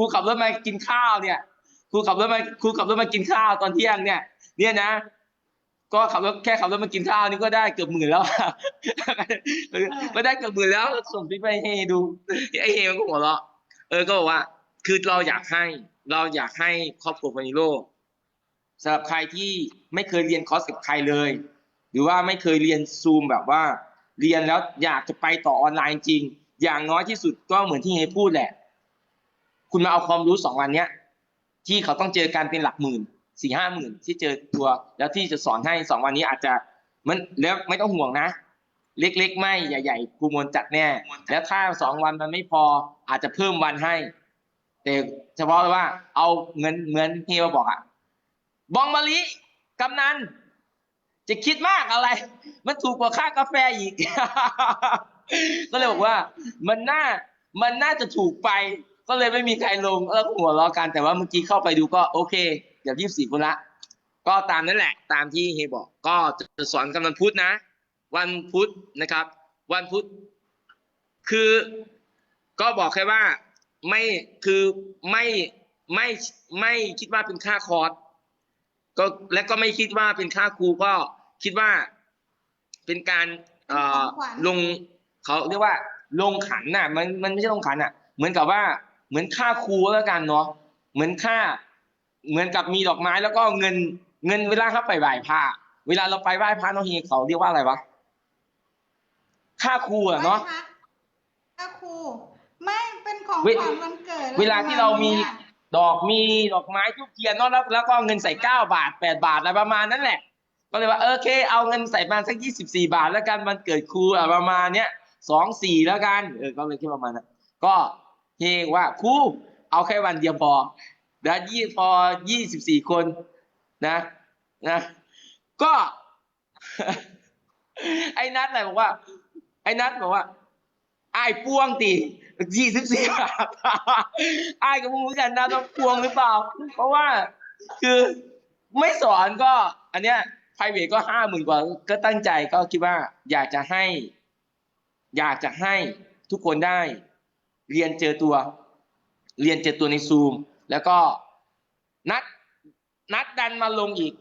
รูขับรถมากินข้าวเนี่ยครูขับรถมาครูขับรถมากินข้าวตอนเที่ยงเนี่ยเนี่ยนะ ก็ขับรถแค่ขับรถมากินข้าวนี่ก็ได้เกือบหมื่นแล้วก็ได้เกือบหมื่นแล้วส่งคลิปไปให้ดูไอเฮมันก็หัวเราะเออก็บอกว่า คือเราอยากให้เราอยากให้ครอบครัวฟานิโลสำหรับใครที่ไม่เคยเรียนคอร์สกับใครเลย หรือว่าไม่เคยเรียนซูมแบบว่า เรียนแล้วอยากจะไปต่อออนไลน์จริง อย่างน้อยที่สุดก็เหมือนที่เฮพูดแหละ คุณมาเอาความรู้สองวันเนี้ย ที่เขาต้องเจอกันเป็นหลักหมื่นสี่ห้าหมื่นที่เจอตัว แล้วที่จะสอนให้สองวันนี้อาจจะมันแล้วไม่ต้องห่วงนะ เล็กๆ ไม่ใหญ่ๆครูมวลจัดแน่ แล้วถ้าสองวันมันไม่พออาจจะเพิ่มวันให้ แต่เฉพาะว่า เอาเงินเหมือนเฮียบอกอะบองมาลิกำนันจะคิดมากอะไร มันถูกกว่าค่ากาแฟอีก ก็เลยบอกว่า มันน่ามันน่าจะถูกไป ก็เลยไม่มีใครลงแล้วก็หัวเราะกันแต่ว่าเมื่อกี้เข้าไปดูก็โอเคเดี๋ยวยี่สิบสี่คนละก็ตามนั่นแหละ ตามที่เฮบอก ก็จะสอนกันวันพุธนะ วันพุธนะครับ วันพุธคือก็บอกแค่ว่าไม่คือไม่ไม่ไม่คิดว่าเป็นค่าคอร์สก็และก็ไม่คิดว่าเป็นค่าครูก็คิดว่าเป็นการเอ่อเป็นของขวัญลงเขาเรียกว่าลงขันน่ะ มันมันไม่ใช่ลงขันน่ะ เหมือนกับว่า เหมือนค่าครูแล้วกันเนาะเหมือนค่า เหมือนกับมีดอกไม้แล้วก็เงินเงินเวลาเขาไปไหว้พระเวลาเราไปไหว้พระน้องเฮเขาเรียกว่าอะไรวะค่าครูอะเนาะไหว้พรค่าครูไม่เป็นของเวขวัญวันเกิดเวลาที่เรามีเนี่ยดอกมีดอกไม้ทุกเทียนเนาะแล้วแล้วก็เอาเงินใส่เก้าบาทแปดบาทอะไรประมาณนั้นแหละ ก็เลยว่าเออโอเค เอาเงินใส่มาสักยี่สิบสี่บาท แล้วกันมันเกิดครูอะประมาณเนี้ยสองสี่แล้วกันเออก็เลยคิดประมาณนั้นก็ เฮว่าครูเอาแค่วันเดียวพอแล้วยี่พอยี่สิบสี่คนนะนะก็ ไอ้นัทอะไรบอกว่า ไอ้นัทบอกว่าไอ้ป้วงตียี่สิบสี่บาทไอ้ก็ไม่รู้กันนะต้องพวงหรือเปล่า เพราะว่าคือไม่สอนก็ อันเนี้ยไพรเวทก็ห้าหมื่นกว่า ก็ตั้งใจก็คิดว่า อยากจะให้ อยากจะให้ทุกคนได้ เรียนเจอตัว เรียนเจอตัวในซูม แล้วก็นัดนัดดันมาลงอีก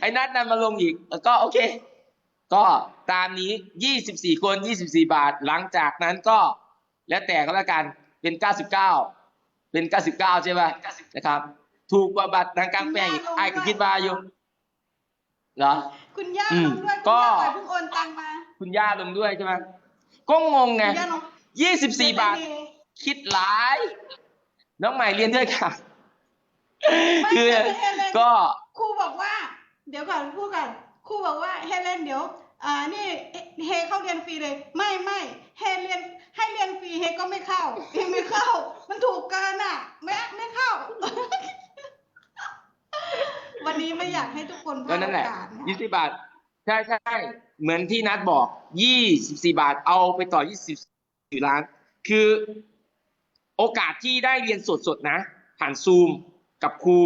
ไอ้นัดดันมาลงอีก แล้วก็โอเค ก็ตามนี้ 24 คน 24 บาท หลังจากนั้นก็แล้วแต่ก็แล้วกันเป็น 99 เป็น 99 ใช่ไหมนะครับ ถูกกว่าบัตรทางกลางแปลงอีกไอ้ก็คิดว่าอยู่เหรอคุณย่าอืมลงด้วยก็คุณย่าเพิ่งโอนตังมา คุณย่าลงด้วยใช่ไหมก็งงไงคุณย่าลง 24บาท คิดหลาย น้องใหม่เรียนด้วยค่ะไม่คือไม่ไม่ไม่ก็ครูบอกว่า เดี๋ยวก่อนพูดก่อนครูบอกว่าเฮเลนเดี๋ยว อ่านี่เฮเข้าเรียนฟรีเลย ไม่ไม่เฮเรียนให้เรียนฟรีเฮก็ไม่เข้าเฮไม่เข้า มันถูกเกินอะไม่ไม่เข้า วันนี้ไม่อยากให้ทุกคนพก็ลาดนั่นโอแหละกาสนะยี่สิบบาท ใช่ใช่เหมือนที่นัดบอกยี่สิบสี่บาทเอาไปต่อยี่สิบ สี่ล้าน คือโอกาสที่ได้เรียนสดๆนะ ผ่านซูมกับครู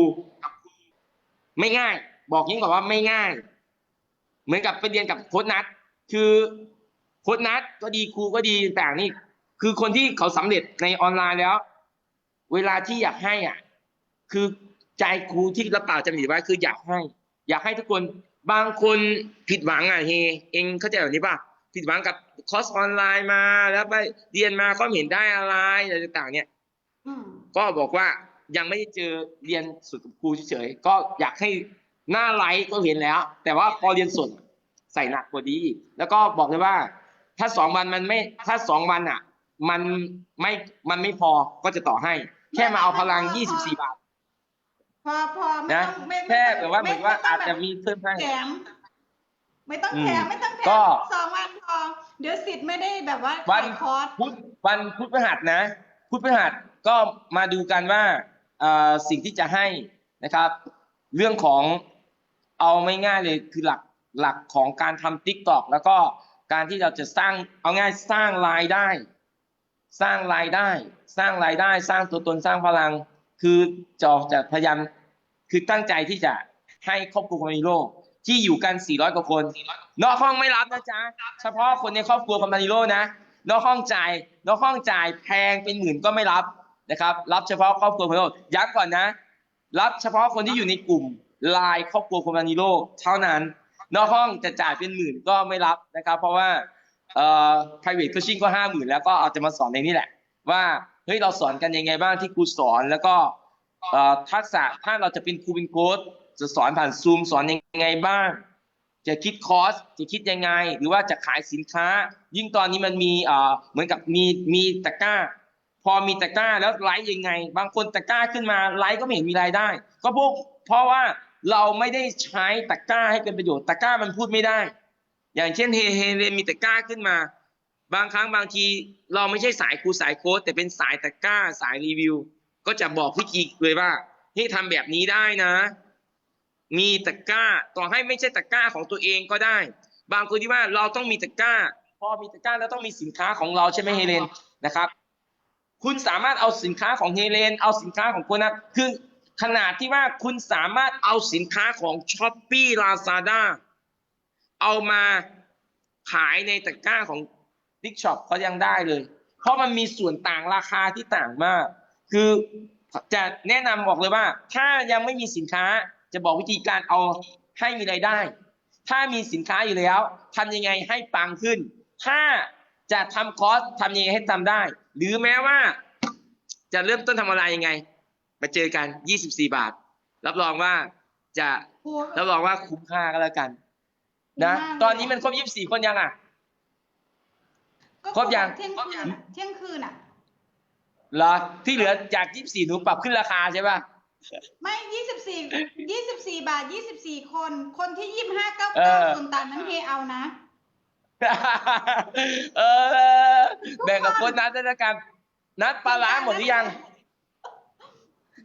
ไม่ง่าย บอกยิ่งกว่าว่าไม่ง่าย เหมือนกับไปเรียนกับโค้ชนัด คือโค้ชนัดก็ดีครูก็ดีต่างๆนี่คือคนที่เขาสำเร็จในออนไลน์แล้ว เวลาที่อยากให้อะ คือใจครูที่รับปากจะมีไว้คืออยากให้ อยากให้ทุกคนบางคนผิดหวังอะเฮเองเข้าใจแบบนี้ป่ะ ผิดหวังกับคอร์สออนไลน์มาแล้วไปเรียนมาก็ไม่เห็นได้อะไรอะไรต่างๆ เนี่ยอืมก็บอกว่ายังไม่ได้เจอเรียนสุดกับครูเฉยๆก็อยากให้หน้าไลฟ์ก็เห็นแล้ว แต่ว่าพอเรียนสดใส่หนักกว่านี้อีกแล้วก็บอกเลยว่า ถ้าสองวันมันไม่ถ้าสองวันอะ มันไม่มันไม่พอก็จะต่อให้ แค่มาเอาพลังยี่สิบสี่บาทพอพอไม่นะต้องไม่ไม่แค่ต้องแบบว่าเหมือนว่าไต้อาจงจะแบบมีเพิ่มให้แถม ไม่ต้องอืมแถมไม่ต้องแถมก็ สองวันพอเดี๋ยวสิทธิ์ไม่ได้แบบว่าวันขายคอร์สพุธวันพุธพฤหัสนะ พุธพฤหัสก็มาดูกันว่าเอ่อสิ่งที่จะให้นะครับ เรื่องของเอาไม่ง่ายเลยคือหลักหลักของการทำติ๊กตอกแล้วก็การที่เราจะสร้างเอาง่ายสร้างรายได้ สร้างรายได้ สร้างรายได้ สร้างตัวตนสร้างพลัง คือจะออกจะพยายามคือตั้งใจที่จะให้ครอบครัวคอมมิโล ที่อยู่กัน 400 กว่าคน นอกห้องไม่รับนะจ๊ะ เฉพาะคนในครอบครัวคอมมานิโลนะ นอกห้องจ่าย นอกห้องจ่ายแพงเป็นหมื่นก็ไม่รับนะครับ รับเฉพาะครอบครัวคนโลย้ำก่อนนะ รับเฉพาะคนที่อยู่ในกลุ่มไลน์ครอบครัวคนมานิโลเท่านั้น นอกห้องจะจ่ายเป็นหมื่นก็ไม่รับนะครับ เพราะว่าเอ่อ private coaching ก็ห้าหมื่นแล้วก็เอาจะมาสอนในนี้แหละ ว่าเฮ้ยเราสอนกันยังไงบ้างที่ครูสอนแล้วก็เอ่อทักษะถ้าเราจะเป็นครูเป็นโค้ช จะสอนผ่านซูมสอนยังไงบ้าง จะคิดคอร์สจะคิดยังไง หรือว่าจะขายสินค้า ยิ่งตอนนี้มันมีเอ่อเหมือนกับมีมีตะกร้า พอมีตะกร้าแล้วไลฟ์ยังไง บางคนตะกร้าขึ้นมาไลฟ์ก็ไม่เห็นมีรายได้ ก็พวกเพราะว่าเราไม่ได้ใช้ตะกร้าให้เป็นประโยชน์ตะกร้ามันพูดไม่ได้ อย่างเช่นเฮเฮเรนมีตะกร้าขึ้นมา บางครั้งบางทีเราไม่ใช่สายครูสายโค้ดแต่เป็นสายตะกร้าสายรีวิว ก็จะบอกวิธีเลยว่าให้ทำแบบนี้ได้นะ มีตะกร้า ต่อให้ไม่ใช่ตะกร้าของตัวเองก็ได้ บางคนที่ว่าเราต้องมีตะกร้า พอมีตะกร้าแล้วต้องมีสินค้าของเราใช่ไหมเฮเลนนะครับ คุณสามารถเอาสินค้าของเฮเลน เอาสินค้าของคนนะคือขนาดที่ว่าคุณสามารถเอาสินค้าของช้อปปี้ลาซาด้าเอามาขายในตะกร้าของดิกช็อปเขายังได้เลย เพราะมันมีส่วนต่างราคาที่ต่างมาก คือจะแนะนำบอกเลยว่า ถ้ายังไม่มีสินค้า จะบอกวิธีการเอาให้มีรายได้ ถ้ามีสินค้าอยู่แล้วทำยังไงให้ปังขึ้น ถ้าจะทำคอร์สทำยังไงให้ทำได้ หรือแม้ว่า จะเริ่มต้นทำอะไรยังไงมาเจอกัน 24 บาท รับรองว่าจะครูรับรองว่าคุ้มค่าก็แล้วกันนะตอนนี้มันครบ 24 คนยังอะก็ครบยังเที่ยงคืนอะเที่ยงคืนอะเหรอที่เหลือจาก 24 หนูปรับขึ้นราคาใช่ป่ะ ไม่ยี่สิบสี่ยี่สิบสี่บาทยี่สิบสี่คน คนที่ยี่ห้าเก้าเอเก้าอส่วนต่างนั้นเฮเอานะ เออ แบ่งกับคนนัดด้วยกัน นัดปลาร้าหมดหรือยัง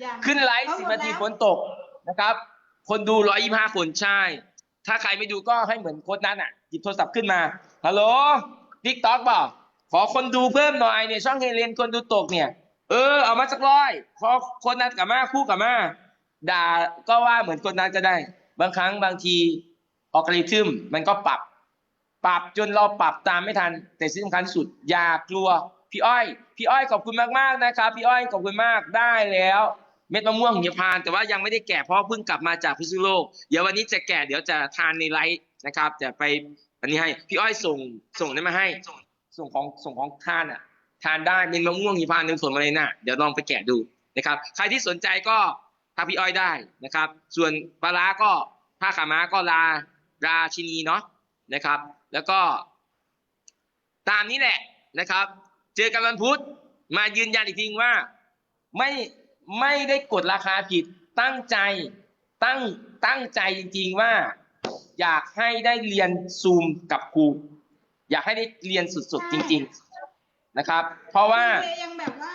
ยังขึ้นไลฟ์เอาสิบหมดนาทีแล้วฝนตกนะครับ คนดูร้อยยี่ห้าคนใช่ ถ้าใครไม่ดูก็ให้เหมือนโค้ดนั้นอะ หยิบโทรศัพท์ขึ้นมา ฮัลโหลทิกต็อกบอกขอคนดูเพิ่มหน่อยเนี่ยช่องเฮเลนคนดูตกเนี่ย เออเอามาสักร้อยพอคนนั้นกับมาคู่กับมาด่าก็ว่าเหมือนคนนั้นก็ได้ บางครั้งบางทีออกริทึมมันก็ปรับ ปรับจนเราปรับตามไม่ทัน แต่สิ่งสำคัญที่สุดอย่ากลัว พี่อ้อย พี่อ้อยขอบคุณมากๆนะครับ พี่อ้อยขอบคุณมากได้แล้ว เม็ดมะม่วงหิมพานต์แต่ว่ายังไม่ได้แกะเพราะเพิ่งกลับมาจากพิษณุโลก เดี๋ยววันนี้จะแกะเดี๋ยวจะทานในไลฟ์นะครับจะไปอันนี้ให้พี่อ้อยส่งส่งนั้นมาให้ ส่งของส่งของทานอะ ทานได้เป็นมะม่วงหิมพานต์หนึ่งส่วนมาเลยนะเดี๋ยวลองไปแกะดูนะครับ ใครที่สนใจก็ทักพี่อ้อยได้นะครับ ส่วนปลาร้าก็ผ้าขาม้าก็ลาราชินีเนาะนะครับ แล้วก็ตามนี้แหละนะครับ เจอกันวันพุธมายืนยันอีกทีว่าไม่ไม่ได้กดราคาผิดตั้งใจตั้งตั้งใจจริงๆว่า อยากให้ได้เรียนซูมกับครูอยากให้ได้เรียนสุดๆจริง ๆ นะครับ เพราะว่าครูเฮยังแบบว่า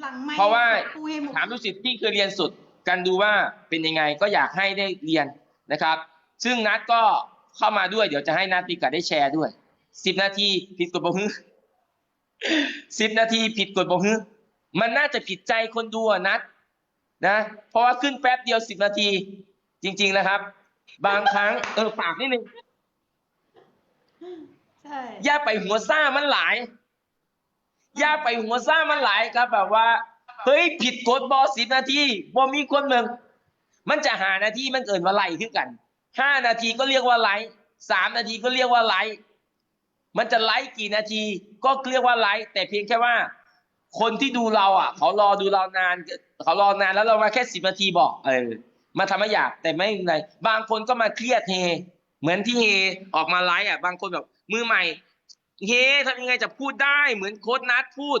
หลังไม่เพราะว่าครูเฮหมดถามลูกศิษย์ที่เคยเรียนสุดกันดูว่าเป็นยังไงก็อยากให้ได้เรียนนะครับ ซึ่งนัดก็เข้ามาด้วยเดี๋ยวจะให้นัดพิกัดได้แชร์ด้วยสิบนาทีผิดกฎบอกฮึสิบนาทีผิดกฎบอกฮึมันน่าจะผิดใจคนดูอะนัดนะเพราะว่าขึ้นแป๊บเดียวสิบนาที จริง ๆนะครับ บางครั้งเออฝากนิดนึงใช่ อย่าไปหัวซ่ามันหลาย อย่าไปหัวซ่ามันหลายครับ แบบว่าเฮ้ยผิดกฎบอสิบนาทีบอมีคนเมืองมันจะหานาทีมันเกินว่าไล่ขึ้นกันห้านาทีก็เรียกว่าไลฟ์สามนาทีก็เรียกว่าไลฟ์มันจะไลฟ์กี่นาทีก็เรียกว่าไลฟ์แต่เพียงแค่ว่า คนที่ดูเราอะ เขารอดูเรานาน เขารอนานแล้วเรามาแค่สิบนาทีบอก เออ มาทำให้อยากแต่ไม่ไรบางคนก็มาเครียดเฮ เหมือนที่เฮออกมาไลฟ์อะ บางคนแบบมือใหม่ เฮทำยังไงจะพูดได้เหมือนโค้ดนัดพูด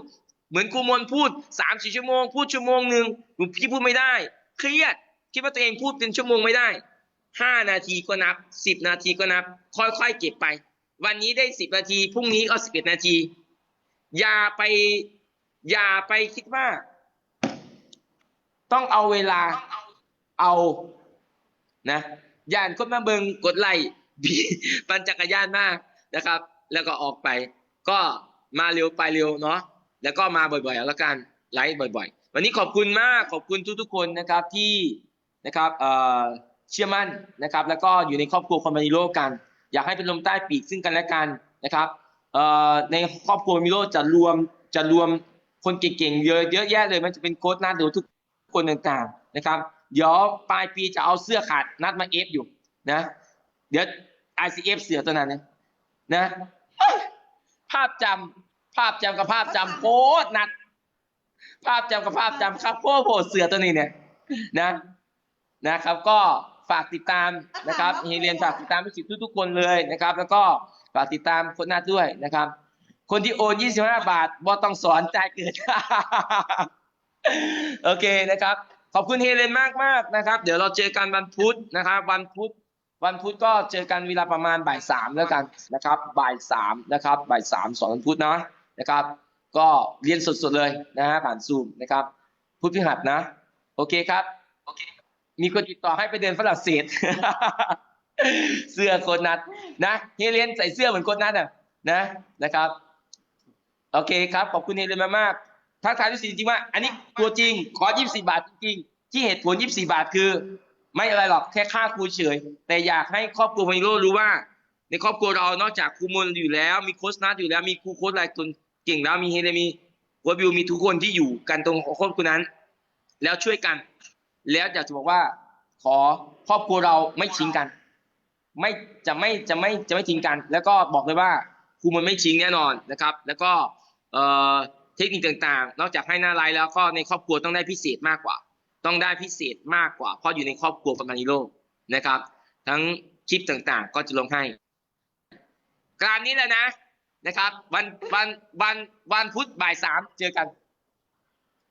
เหมือนครูมนพูดสามสี่ชั่วโมง พูดชั่วโมงหนึ่งหนูพี่พูดไม่ได้ เครียดคิดว่าตัวเองพูดเป็นชั่วโมงไม่ได้ห้านาทีก็นับสิบนาทีก็นับ ค่อยๆเก็บไป วันนี้ได้สิบนาทีพรุ่งนี้ก็สิบเอ็ดนาที อย่าไป อย่าไปคิดว่า ต้องเอาเวลาเอานะย่านคนมาเบิงกดไลค์ปั่นจักรยานมากนะครับ แล้วก็ออกไป ก็มาเร็วไปเร็วเนาะแล้วก็มาบ่อยๆเอาละกันไลฟ์บ่อย ๆ วันนี้ขอบคุณมากขอบคุณทุกๆคนนะครับที่นะครับเอ่อเชื่อมั่นนะครับ แล้วก็อยู่ในครอบครัวคนมานิโลกัน อยากให้เป็นลมใต้ปีกซึ่งกันและกันนะครับเอ่อในครอบครัวมิโลจะรวมจะรวมคนเก่งๆเยอะเยอะแยะเลยมันจะเป็นโค้ชนัดหรือทุกคนต่างๆนะครับ เดี๋ยวปลายปีจะเอาเสื้อขาดนัดมาเอฟอยู่นะ เดี๋ยว ICF เสือตัวนั้นนะนะ ภาพจำภาพจำกับภาพจำโคตรนัดภาพจำกับภาพจำครับโคตรโหดเสือตัวนี้เนี่ยนะ นะครับ ก็ฝากติดตามนะครับเฮเรียนฝากติดตามทุกทุกๆคนเลยนะครับ แล้วก็ฝากติดตามคนนัดด้วยนะครับ คนที่โอน 25 บาทบ่ต้องสอนจ่ายเกินโอเคนะครับ ขอบคุณเฮเลนมากมากๆนะครับ เดี๋ยวเราเจอกันวันพุธนะครับ วันพุธ วันพุธก็เจอกันเวลาประมาณบ่ายสามแล้วกันนะครับ บ่ายสามนะครับ บ่ายสามสอนวันพุธนะนะครับ ก็เรียนสดๆเลยนะฮะผ่านซูมนะครับพุธพฤหัสนะ โอเคครับโอเคมีคนติดต่อให้ไปเดินฝรั่งเศส เสื้อโคนนัดนะเฮเลนใส่เสื้อเหมือนโคนนัดอะนะนะครับ โอเคครับ ขอบคุณเฮเลนมากๆทักทายทุกสิ่งจริงว่า อันนี้ตัวจริงขอ 24 บาทจริงๆที่เหตุผล 24 บาทคือ ไม่อะไรหรอกแค่ค่าครูเฉย แต่อยากให้ครอบครัวพานิโรรู้ว่า ในครอบครัวเรานอกจากครูมนอยู่แล้ว มีโค้ชนัทอยู่แล้วมีครูโค้ชหลายคนเก่งแล้วมีเฮเลมีโค้ชบิวมีทุกคนที่อยู่กันตรงครอบครัวนั้น แล้วช่วยกัน แล้วอยากจะบอกว่า ขอครอบครัวเราไม่ทิ้งกัน ไม่จะไม่จะไม่จะไม่ทิ้งกัน แล้วก็บอกเลยว่าครูมันไม่ทิ้งแน่นอนนะครับ แล้วก็เอ่อเทคนิคต่างๆ นอกจากให้หน้าไลน์แล้วก็ในครอบครัวต้องได้พิเศษมากกว่า ต้องได้พิเศษมากกว่า เพราะอยู่ในครอบครัวประมาณนิโรธนะครับ ทั้งคลิปต่างๆ ก็จะลงให้การนี้แหละนะนะครับ วันวันวันวันพุธบ่ายสามเจอกัน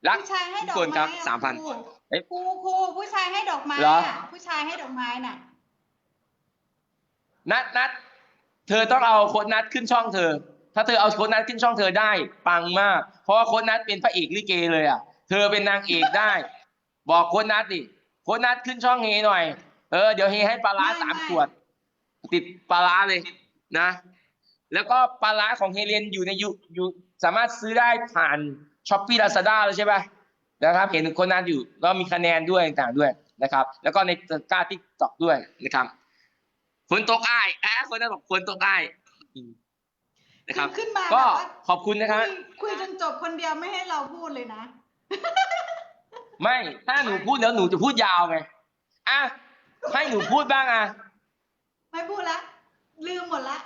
รักผู้ชายให้ดอกทุกคนครับไม้อะสามพันครูเอ๊ะครูครูผู้ชายให้ดอกไม้เหรออะผู้ชายให้ดอกไม้น่ะ นัดนัดเธอต้องเอาโค้ดนัดขึ้นช่องเธอ ถ้าเธอเอาโค้ดนัดขึ้นช่องเธอได้ ปังมาก เพราะว่าโค้ดนัดเป็นพระเอกลิเกเลยอะ เธอเป็นนางเอกได้ บอกโค้ดนัดดิโค้ดนัดขึ้นช่องเฮหน่อย เออเดี๋ยวเฮให้ปลาร้าไม่สามไม่ขวด ติดปลาร้าเลยนะ แล้วก็ปลาร้าของเฮเลนอยู่ในยูอยู่สามารถซื้อได้ผ่านช้อปปี้ลาซาด้าเลยใช่ปะนะครับ เห็นคนนั้นอยู่แล้วมีคะแนนด้วยต่างๆด้วยนะครับ แล้วก็ในตะกร้าทิกตอกด้วยนะครับฝนตกอ้ายอะคนนั้นบอกฝนตกอ้ายอืมนะครับขึ้นมาก็แบบว่าขอบคุณนะครับคุยคุยจนจบคนเดียวไม่ให้เราพูดเลยนะ ไม่ถ้าหนูพูดแล้วหนูจะพูดยาวไงอะให้หนูพูดบ้างอะไม่พูดละ ลืมหมดละ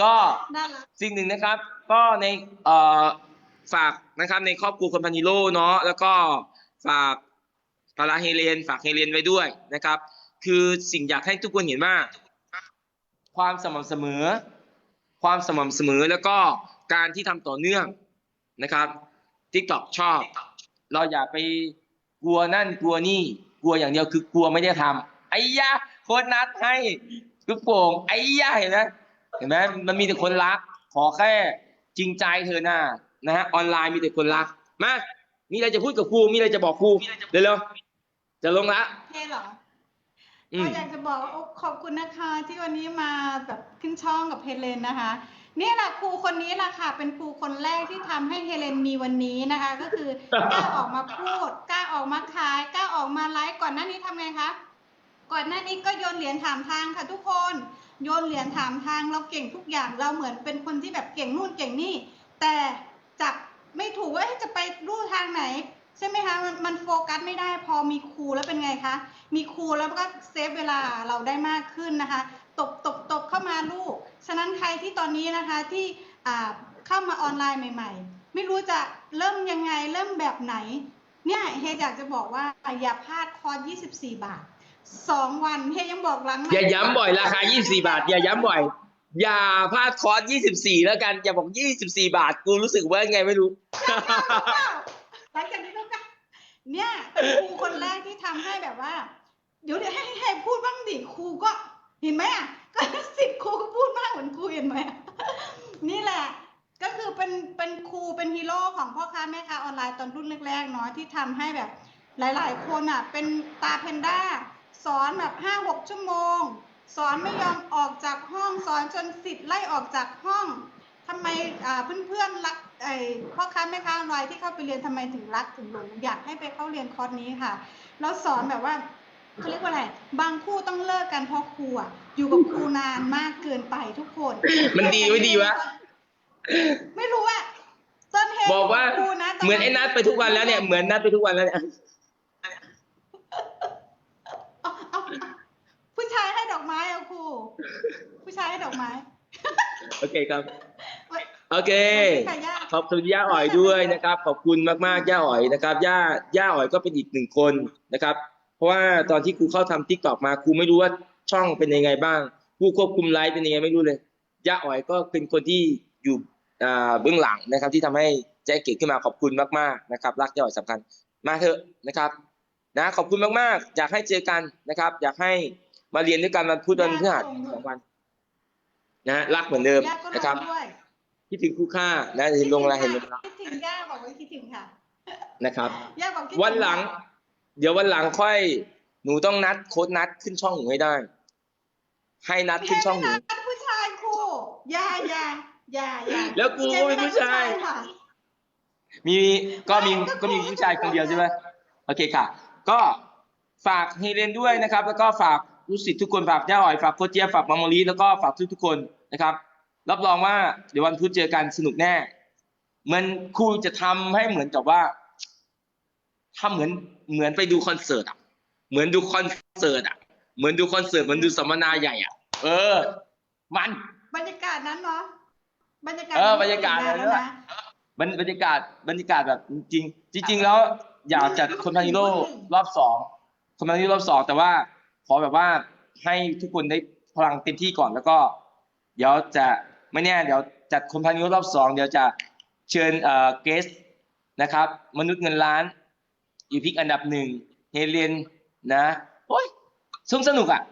ก็น่ารักสิ่งหนึ่งนะครับ ก็ในเอ่อฝากนะครับในครอบครัวคนพันธิโร่เนาะแล้วก็ฝากปาราเฮเลนฝากเฮเลนไว้ด้วยนะครับ คือสิ่งอยากให้ทุกคนเห็นว่าความสม่ำเสมอ ความสม่ำเสมอแล้วก็การที่ทำต่อเนื่องนะครับ TikTok ชอบ เราอย่าไปกลัวนั่นกลัวนี่ กลัวอย่างเดียวคือกลัวไม่ได้ทำไอ้ยะโคนนัดให้ลูกโป่งไอ้ยะเห็นไหมเห็นไหมมันมีแต่คนรัก ขอแค่จริงใจเธอหน้านะฮะออนไลน์มีแต่คนรักมามีอะไรจะพูดกับครูมีอะไรจะบอกครูเร็วๆจะลงละเท่เหรออืก็มอยากจะบอกว่าโอ้ขอบคุณนะคะที่วันนี้มาแบบขึ้นช่องกับเฮเลนนะคะเนี่แหละครูคนนี้แหละค่ะ เป็นครูคนแรกที่ทำให้เฮเลนมีวันนี้นะคะ ก็คือกล้าออกมาพูดกล้าออกมาขายกล้าออกมาไลฟ์ก่อนหน้านี้ทำไงคะก่อนหน้านี้ก็โยนเหรียญถามทางค่ะทุกคนโยนเหรียญถามทางเราเก่งทุกอย่างเราเหมือนเป็นคนที่แบบเก่งนู่นเก่งนี่ แต่จับไม่ถูกว่าจะไปรู้ทางไหน ใช่ไหมคะมันมันโฟกัสไม่ได้พอมีครูแล้วเป็นไงคะมีครูแล้วก็เซฟเวลาเราได้มากขึ้นนะคะ ตบตบตบเข้ามาลูก ฉะนั้นใครที่ตอนนี้นะคะที่อ่าเข้ามาออนไลน์ใหม่ ๆ ไม่รู้จะเริ่มยังไงเริ่มแบบไหน เนี่ยเฮยอยากจะบอกว่าอย่าพลาดคอร์ส24 บาทสองวันเฮยยังบอกหลังไมค์อย่าย้ำบ่อยราคา 24 บาท อย่าย้ำบ่อย อย่าพลาดคอร์ส24 แล้วกันอย่าบอก 24 บาท กูรู้สึกว่าไงไม่รู้หลังจากนี้ก็เนี่ยเป็นครูคนแรกที่ทำให้แบบว่า เดี๋ยวเดี๋ยวให้ให้พูดบ้างดิครูก็ เห็นไหมอะก็สิบครูก็พูดมากเหมือนครูเห็นไหมนี่แหละก็คือเป็นเป็นครูเป็นฮีโร่ของพ่อค้าแม่ค้าออนไลน์ตอนรุ่นแรกๆเนาะที่ทำให้แบบหลายๆ คนอะเป็นตาเพนด้าสอนแบบห้าหกชั่วโมง สอนไม่ยอมออกจากห้องสอนจนสิทธิ์ไล่ออกจากห้องทำไมอ่าเพื่อนๆรักไอ้พ่อค้าแม่ค้าออนไลน์ที่เข้าไปเรียนทำไมถึงรักถึงหลงอยากให้ไปเข้าเรียนคอร์สนี้ค่ะแล้วสอนแบบว่า เขาเรียกว่าอะไร บางคู่ต้องเลิกกันเพราะครูอะ อยู่กับครูนานมากเกินไปทุกคนมันดีไว้ดีวะ ไม่รู้ว่าบอกว่าครูนะตเหมือนไอ้นัดไปทุกวันแล้วเนี่ย เหมือนนัดไปทุกวันแล้วเนี่ยเอาเอาผู้ชายให้ดอกไม้เอาครู ผู้ชายให้ดอกไม้ โอเคครับโอเคค่ะย่าขอบคุณย่าอ๋อยด้วยนะครับ ขอบคุณมากๆ ย่าอ๋อยนะครับ ย่า ย่าอ๋อยก็เป็นอีกหนึ่งคนนะครับ เพราะว่าตอนที่ครูเข้าทำทิกตอกมาครูไม่รู้ว่าช่องเป็นยังไงบ้าง ผู้ควบคุมไลฟ์เป็นยังไงไม่รู้เลยย่าอ๋อยก็เป็นคนที่อยู่อ่าเบื้องหลังนะครับ ที่ทำให้แจ้งเกิดขึ้นมาขอบคุณมากๆนะครับรักย่าอ๋อยสำคัญมาเถอะนะครับนะขอบคุณมากๆ อยากให้เจอกันนะครับ อยากให้มาเรียนด้วยกันวันพุธวันพฤหัสสองวันนะรักเหมือนเดิมย่าก็ลนะครับงด้วยคิดถึงคู่ค่านะเห็นลงแล้วเห็นลงแล้วคิดถึงย่าบอกว่าคิดถึงค่ะนะครับย่าบอกคิดถึงวันหลัง เดี๋ยววันหลังค่อย หนูต้องนัดโค้ดนัดขึ้นช่องหนูให้ได้ ให้นัดขึ้นช่องหนูแค่ไม่นัดผู้ชายครูย่าย่าย่าย่าแล้วกูก็เป็นผู้ชาย ค่ะ มีก็มีไม่ก็ก็มีครูผู้ชายคนเดียวใช่ไหมโอเคค่ะ ก็ฝากเฮเลนด้วยนะครับ แล้วก็ฝากลูกศิษย์ทุกคนฝากย่าอ่อยฝากโคชเจี๊ยบฝากมามอลีแล้วก็ฝากทุกทุกๆคนนะครับ รับรองว่าเดี๋ยววันพุธเจอกันสนุกแน่เหมันครูจะทำให้เหมือนกับว่า ทำเหมือนเหมือนไปดูคอนเสิร์ตอะ เหมือนดูคอนเสิร์ตอะ เหมือนดูคอนเสิร์ตเหมือนดูสัมมนาใหญ่อะ เออ มัน บรรยากาศนั้นเนาะบรรยากาศเออบรรยากาศนั้นเลยด้วยนะบรรบรรยากาศบรรยากาศแบบจริงๆจริงๆแล้วอยากจัดคนพันฮีโร่รอบสองคนพันฮีโร่รอบสองแต่ว่าขอแบบว่าให้ทุกคนได้พลังเต็มที่ก่อนแล้วก็ เดี๋ยวจะไม่แน่เดี๋ยวจัดคนพันฮีโร่รอบสองเดี๋ยวจะเชิญเอ่อเกสนะครับ มนุษย์เงินล้าน อีพิกอันดับหนึ่งเฮเลนนะโอ้ยสนุกสนุกอะ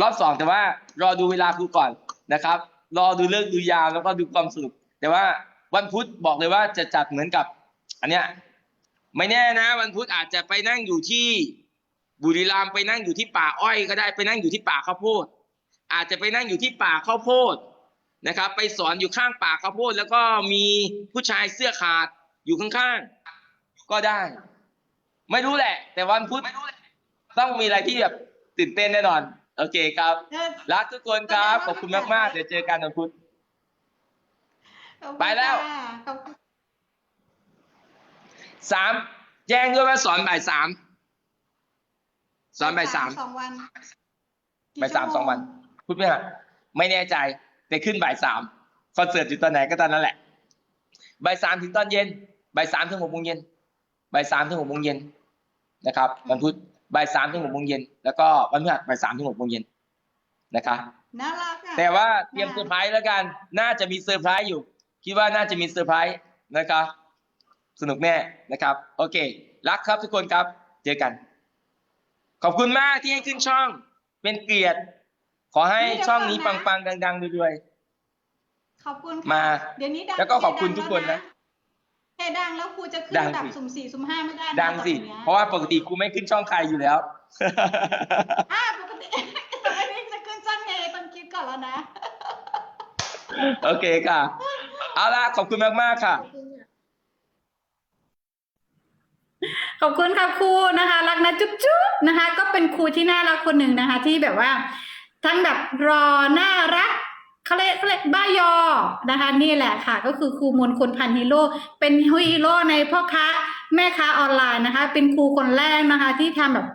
รอบสองแต่ว่ารอดูเวลาครูก่อนนะครับ รอดูเลิกดูยาวแล้วก็ดูความสนุก แต่ว่าวันพุธบอกเลยว่าจะจัดเหมือนกับ อันเนี้ยไม่แน่นะ วันพุธอาจจะไปนั่งอยู่ที่บุรีรัมย์ไปนั่งอยู่ที่ป่าอ้อยก็ได้ไปนั่งอยู่ที่ป่าข้าวโพด อาจจะไปนั่งอยู่ที่ป่าข้าวโพดนะครับ ไปสอนอยู่ข้างป่าข้าวโพด แล้วก็มีผู้ชายเสื้อขาดอยู่ข้างๆก็ได้ ไม่รู้แหละ แต่วันพุธต้องมีอะไรที่แบบตื่นเต้นแน่นอน โอเคครับเออรักทุกคนครับ ขอบคุณมากๆ เดี๋ยวเจอกันวันพุธขอบคุณไปแล้วค่ะขอบคุณสาม แจ้งด้วยว่าสอนบ่ายสาม สอนบ่ายสามสองวันกี่บ่ายสามชั่สองวัน พูดไม่ฮะไม่แน่ใจ แต่ขึ้นบ่ายสามคอนเสิร์ตอยู่ตอนไหนก็ตอนนั้นแหละ บ่ายสามถึงตอนเย็น บ่ายสามถึงหกโมงเย็น บ่ายสามถึงหกโมงเย็นนะครับวันพุธบ่ายสามถึงหกโมงเย็นแล้วก็วันพฤหัสบ่ายสามถึงหกโมงเย็นนะครับน่ารักอะแต่ว่าเตรียมเซอร์ไพรส์แล้วกัน น่าจะมีเซอร์ไพรส์อยู่ คิดว่าน่าจะมีเซอร์ไพรส์นะครับสนุกแน่นะครับ โอเค รักครับทุกคนครับเจอกัน ขอบคุณมากที่ให้ขึ้นช่อง เป็นเกียรติ ขอให้ช่องนี้ปังๆดังๆรวยขอบคุณค่ะมาเดี๋ยวนี้ดังแล้วก็ขอบคุณทุกคนนะ เฮดังแล้วครูจะขึ้นดังระดับสิสุ่มสี่สุ่มห้าไม่ได้นะๆดังสิต่อไปนี้ยเพราะว่าปกติกูไม่ขึ้นช่องใครอยู่แล้วอ่าปกติปกติจะขึ้นช่องเฮต้องคิดก่อนแล้วนะ โอเคค่ะ เอาล่ะขอบคุณมากๆค่ะขอบคุณค่ะครูนะคะ รักนะจุ๊บจุ๊บนะคะ ก็เป็นครูที่น่ารักคนหนึ่งนะคะ ที่แบบว่า ทั้งแบบรอน่ารัก เขาเรียกเขาเรียกบ้ายอนะคะ นี่แหละค่ะ ก็คือครูมนคนพันฮีโร่เป็นฮีโร่ในพ่อค้าแม่ค้าออนไลน์นะคะ เป็นครูคนแรกนะคะ ที่ทำแบบ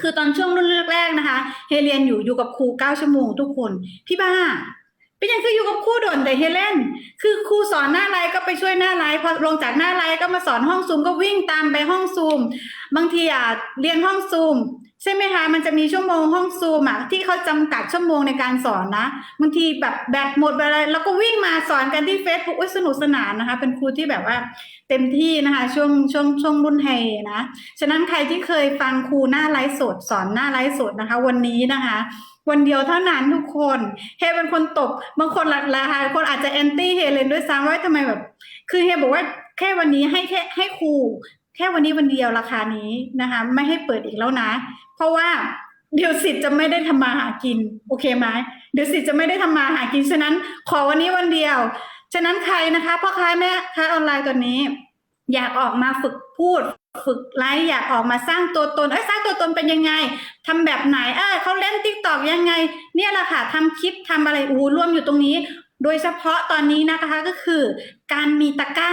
คือตอนช่วงรุ่นแรกๆนะคะ เฮเรียนอยู่อยู่กับครูเก้าชั่วโมงทุกคน พี่บ้า เป็นยังคืออยู่กับครูโดนแต่เฮเลนคือครูสอนหน้าไลฟ์ก็ไปช่วยหน้าไลฟ์พอลงจากหน้าไลฟ์ก็มาสอนห้องซูมก็วิ่งตามไปห้องซูม บางทีอะเรียนห้องซูม ใช่ไหมคะ มันจะมีชั่วโมงห้องซูมอะที่เขาจำกัดชั่วโมงในการสอนนะบางทีแบบแบตหมดไปอะไรแล้วก็วิ่งมาสอนกันที่ Facebook อุ๊ยสนุกสนานนะคะ เป็นครูที่แบบว่าเต็มที่นะคะ ช่วงช่วงช่วงรุ่นไฮนะฉะนั้นใครที่เคยฟังครูหน้าไลฟ์สดสอนหน้าไลฟ์สดนะคะ วันนี้นะคะ วันเดียวเท่านั้นทุกคนเฮเป็นคนตบบางคนหลักลาคนอาจจะแอนตี้เฮเลนด้วยซ้ำว่าทำไมแบบ คือเฮบอกว่าแค่วันนี้ให้แค่ให้ครูแค่วันนี้วันเดียวราคานี้นะคะ ไม่ให้เปิดอีกแล้วนะ เพราะว่าเดี๋ยวสิทธิ์จะไม่ได้ทำมาหากิน โอเคไหมเดี๋ยวสิทธิ์จะไม่ได้ทำมาหากิน ฉะนั้นขอวันนี้วันเดียว ฉะนั้นใครนะคะพ่อค้าแม่ค้าออนไลน์ตัวนี้ อยากออกมาฝึกพูด ฝึกไลฟ์อยากออกมาสร้างตัวตนเอ้ยสร้างตัวตนเป็นยังไงทำแบบไหนเออเขาเล่นติ๊กตอกยังไง เนี่ยแหละค่ะทำคลิปทำอะไรอู้ร่วมอยู่ตรงนี้ โดยเฉพาะตอนนี้นะคะก็คือ การมีตะกร้า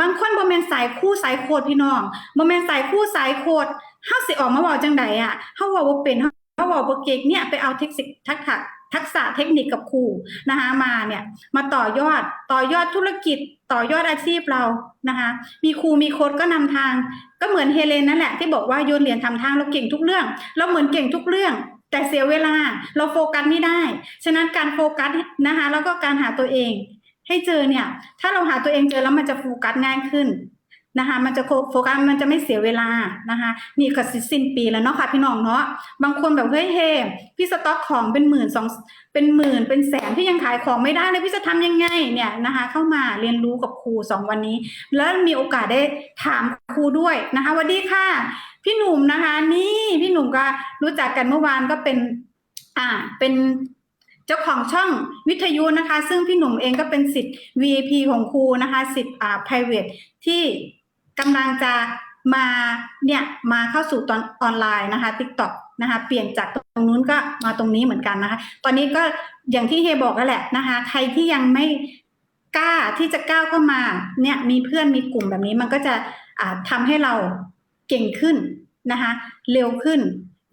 บางคนบ่แม่นสายคู่สายโคดพี่น้องบ่แม่นสายคู่สายโคด เฮาสิออกมาเว้าจังไดอะเฮาเว้าบ่เป็นเฮาเฮาเว้าบ่เก่งเนี่ยไปเอาเทคนิคทักษะทักษะเทคนิคกับครูนะคะมาเนี่ยมาต่อยอดต่อยอดธุรกิจต่อยอดอาชีพเรานะคะมีครูมีโค้ดก็นำทาง ก็เหมือนเฮเลนนั่นแหละที่บอกว่าโยนเหรียญทำทางเราเก่งทุกเรื่อง เราเหมือนเก่งทุกเรื่อง แต่เสียเวลาเราโฟกัสไม่ได้ ฉะนั้นการโฟกัสนะคะแล้วก็การหาตัวเอง ให้เจอเนี่ยถ้าเราหาตัวเองเจอแล้วมันจะโฟกัสง่ายขึ้น นะคะมันจะโฟกัสมันจะไม่เสียเวลานะคะนี่ก็สิสิ้นปีแล้วเนาะค่ะพี่น้องเนาะบางคนแบบเฮ้ยเฮพี่สต็อกของเป็นหมื่นสองเป็นหมื่นเป็นแสนพี่ยังขายของไม่ได้เลยพี่จะทำยังไงเนี่ยนะคะ เข้ามาเรียนรู้กับครูสองวันนี้ แล้วมีโอกาสได้ถามครูด้วยนะคะสวัสดีค่ะ พี่หนุ่มนะคะ นี่พี่หนุ่มก็รู้จักกันเมื่อวานก็เป็น อ่าเป็นเจ้าของช่องวิทยุนะคะ ซึ่งพี่หนุ่มเองก็เป็นสิทธิ์ VIP ของครูนะคะ สิทธิ์อ่า private ที่ กำลังจะมาเนี่ยมาเข้าสู่ตอนออนไลน์นะคะ TikTok นะคะเปลี่ยนจากตรงนู้นก็มาตรงนี้เหมือนกันนะคะ ตอนนี้ก็อย่างที่เฮบอกแล้วแหละนะคะ ใครที่ยังไม่กล้าที่จะก้าวเข้ามาเนี่ยมีเพื่อนมีกลุ่มแบบนี้มันก็จะอ่าทำให้เราเก่งขึ้นนะคะ เร็วขึ้น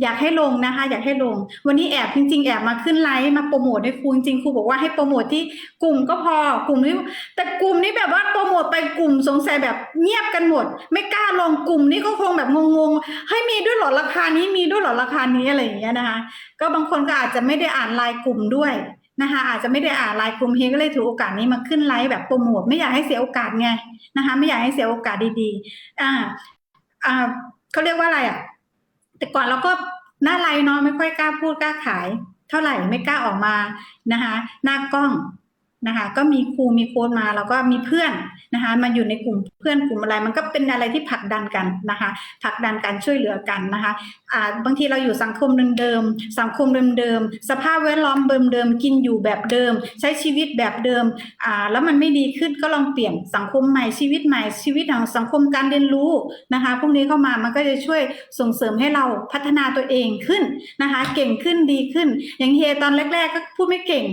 อยากให้ลงนะคะ อยากให้ลง วันนี้แอบจริง ๆ แอบมาขึ้นไลฟ์มาโปรโมทให้ครูจริงๆครูบอกว่าให้โปรโมทที่กลุ่มก็พอกลุ่มนี้แต่กลุ่มนี้แบบว่าโปรโมทไปกลุ่มสงสัยแบบเงียบกันหมด ไม่กล้าลงกลุ่มนี้ก็คงแบบงงๆเฮ้ยมีด้วยหรอราคานี้มีด้วยหรอราคานี้อะไรอย่างเงี้ยนะคะ ก็บางคนก็อาจจะไม่ได้อ่านไลน์กลุ่มด้วยนะคะอาจจะไม่ได้อ่านไลน์กลุ่มเฮก็เลยถือโอกาสนี้มาขึ้นไลฟ์แบบโปรโมทไม่อยากให้เสียโอกาสไงนะคะ ไม่อยากให้เสียโอกาสดีๆ อ่าอ่าเขาเรียกว่าอะไรอะ แต่ก่อนเราก็หน้าไลน์เนาะไม่ค่อยกล้าพูดกล้าขาย เท่าไหร่ไม่กล้าออกมานะคะ หน้ากล้อง นะคะก็มีครูมีโค้ดมาแล้วก็มีเพื่อนนะคะมาอยู่ในกลุ่มเพื่อนกลุ่มอะไร มันก็เป็นอะไรที่ผลักดันกันนะคะผลักดันกันช่วยเหลือกันนะคะอ่าบางทีเราอยู่สังคมเดิมๆสังคมเดิมๆสภาพแวดล้อมเดิมๆกินอยู่แบบเดิม ใช้ชีวิตแบบเดิมแล้วมันไม่ดีขึ้นก็ลองเปลี่ยนสังคมใหม่ชีวิตใหม่ชีวิตของสังคมการเรียนรู้นะคะพวกนี้เข้ามามันก็จะช่วยส่งเสริมให้เราพัฒนาตัวเองขึ้นนะคะ เก่งขึ้นดีขึ้น อย่างเฮตอนแรก ๆ ก็พูดไม่เก่ง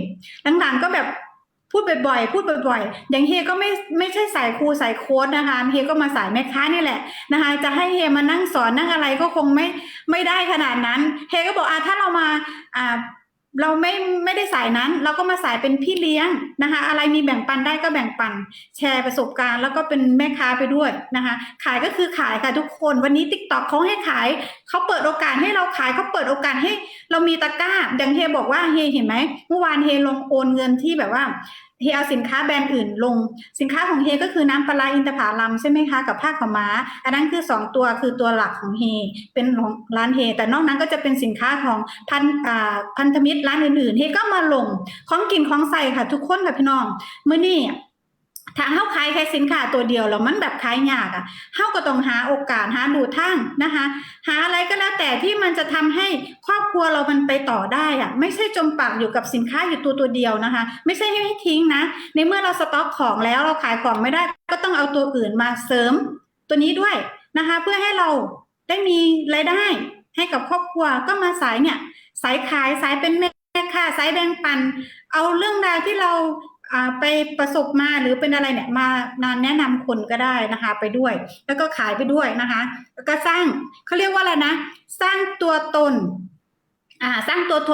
หลังๆก็แบบ พูดบ่อยๆ พูดบ่อยๆ อย่างเฮก็ไม่ไม่ใช่สายครูสายโค้ดนะคะเฮก็มาสายแม่ค้านี่แหละนะคะ จะให้เฮมานั่งสอนนั่งอะไรก็คงไม่ไม่ได้ขนาดนั้น เฮก็บอกอ่าถ้าเรามาอ่า เราไม่ไม่ได้สายนั้น เราก็มาสายเป็นพี่เลี้ยงนะคะ อะไรมีแบ่งปันได้ก็แบ่งปัน แชร์ประสบการณ์ แล้วก็เป็นแม่ค้าไปด้วยนะคะ ขายก็คือขายค่ะทุกคน วันนี้ติ๊กต็อกเขาให้ขายเขาเปิดโอกาสให้เราขายเขาเปิดโอกาสให้ เรามีตะกร้าดังเฮบอกว่าเฮเห็นไหมเมื่อวานเฮลงโอนเงินที่แบบว่าเฮเอาสินค้าแบรนด์อื่นลง สินค้าของเฮก็คือน้ำปลาอินทผลัมใช่ไหมคะกับผ้าขาวม้า อันนั้นคือสองตัวคือตัวหลักของเฮเป็นของร้านเฮแต่นอกนั้นก็จะเป็นสินค้าของพันพันธมิตรร้านอื่นๆเฮก็มาลงของกินของใส่ค่ะทุกคนค่ะพี่น้องเมื่อนี่ ถ้าเฮาขายแค่สินค้าตัวเดียวแล้วมันแบบขายยากอะเฮาก็ต้องหาโอกาสหาดูทางนะคะ หาอะไรก็แล้วแต่ที่มันจะทำให้ครอบครัวเรามันไปต่อได้อะไม่ใช่จมปากอยู่กับสินค้าอยู่ตัวตัวเดียวนะคะ ไม่ใช่ให้ทิ้งนะ ในเมื่อเราสต็อกของแล้วเราขายของไม่ได้ ก็ต้องเอาตัวอื่นมาเสริมตัวนี้ด้วยนะคะ เพื่อให้เราได้มีรายได้ให้กับครอบครัวก็มาสายเนี่ยสายขายสายเป็นแม่ค้าสายแบ่งปัน เอาเรื่องราวที่เรา ไปประสบมาหรือเป็นอะไรเนี่ยมานานแนะนำคนก็ได้นะคะ ไปด้วย แล้วก็ขายไปด้วยนะคะ แล้วก็สร้างเขาเรียกว่าอะไรนะ สร้างตัวตน อ่า สร้างตัวตน